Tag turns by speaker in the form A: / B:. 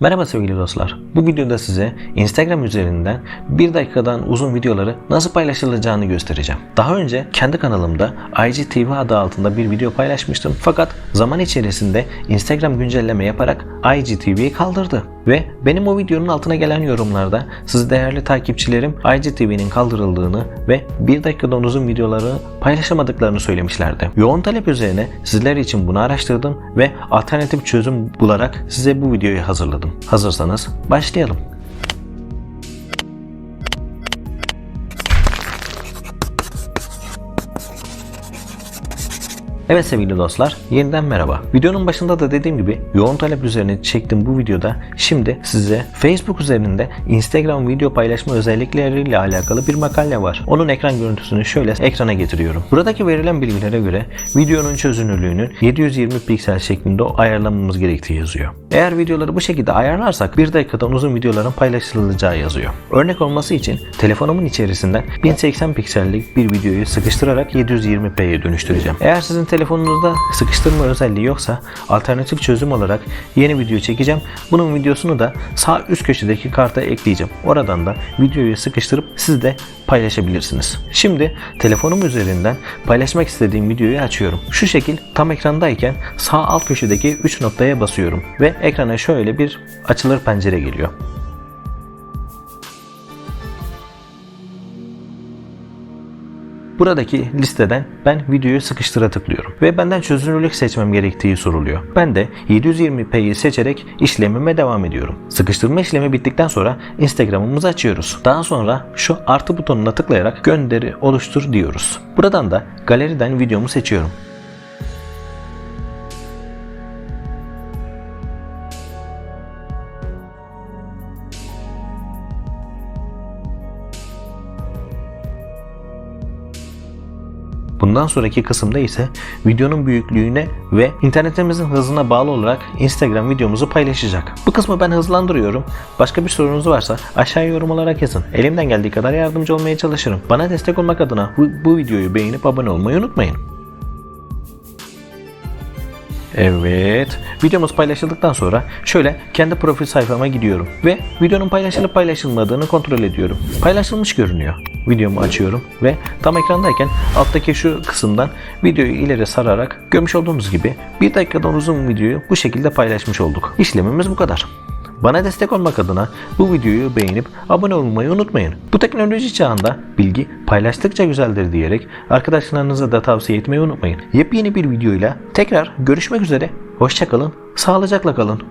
A: Merhaba sevgili dostlar. Bu videoda size Instagram üzerinden 1 dakikadan uzun videoları nasıl paylaşılacağını göstereceğim. Daha önce kendi kanalımda IGTV adı altında bir video paylaşmıştım. Fakat zaman içerisinde Instagram güncelleme yaparak IGTV'yi kaldırdı. Ve benim o videonun altına gelen yorumlarda siz değerli takipçilerim IGTV'nin kaldırıldığını ve 1 dakikadan uzun videoları paylaşamadıklarını söylemişlerdi. Yoğun talep üzerine sizler için bunu araştırdım ve alternatif çözüm bularak size bu videoyu hazırladım. Hazırsanız başlayalım. Evet sevgili dostlar, yeniden merhaba. Videonun başında da dediğim gibi yoğun talep üzerine çektim bu videoda. Şimdi size Facebook üzerinde Instagram video paylaşma özellikleriyle alakalı bir makale var. Onun ekran görüntüsünü şöyle ekrana getiriyorum. Buradaki verilen bilgilere göre videonun çözünürlüğünün 720 piksel şeklinde ayarlamamız gerektiği yazıyor. Eğer videoları bu şekilde ayarlarsak 1 dakikadan uzun videoların paylaşılacağı yazıyor. Örnek olması için telefonumun içerisinden 1080 piksellik bir videoyu sıkıştırarak 720p'ye dönüştüreceğim. Eğer sizin telefonunuzda sıkıştırma özelliği yoksa alternatif çözüm olarak yeni video çekeceğim. Bunun videosunu da sağ üst köşedeki karta ekleyeceğim. Oradan da videoyu sıkıştırıp siz de paylaşabilirsiniz. Şimdi telefonum üzerinden paylaşmak istediğim videoyu açıyorum. Şu şekil tam ekrandayken sağ alt köşedeki 3 noktaya basıyorum ve ekrana şöyle bir açılır pencere geliyor. Buradaki listeden ben videoyu sıkıştıra tıklıyorum ve benden çözünürlük seçmem gerektiği soruluyor. Ben de 720p'yi seçerek işlemime devam ediyorum. Sıkıştırma işlemi bittikten sonra Instagram'ımızı açıyoruz. Daha sonra şu artı butonuna tıklayarak gönderi oluştur diyoruz. Buradan da galeriden videomu seçiyorum. Bundan sonraki kısımda ise videonun büyüklüğüne ve internetimizin hızına bağlı olarak Instagram videomuzu paylaşacak. Bu kısmı ben hızlandırıyorum. Başka bir sorunuz varsa aşağıya yorum olarak yazın. Elimden geldiği kadar yardımcı olmaya çalışırım. Bana destek olmak adına bu, bu videoyu beğenip abone olmayı unutmayın. Evet, videomuz paylaşıldıktan sonra şöyle kendi profil sayfama gidiyorum ve videonun paylaşılıp paylaşılmadığını kontrol ediyorum. Paylaşılmış görünüyor. Videomu açıyorum ve tam ekrandayken alttaki şu kısımdan videoyu ileri sararak görmüş olduğunuz gibi bir dakikadan uzun videoyu bu şekilde paylaşmış olduk. İşlemimiz bu kadar. Bana destek olmak adına bu videoyu beğenip abone olmayı unutmayın. Bu teknoloji çağında bilgi paylaştıkça güzeldir diyerek arkadaşlarınıza da tavsiye etmeyi unutmayın. Yepyeni bir videoyla tekrar görüşmek üzere. Hoşçakalın, sağlıcakla kalın.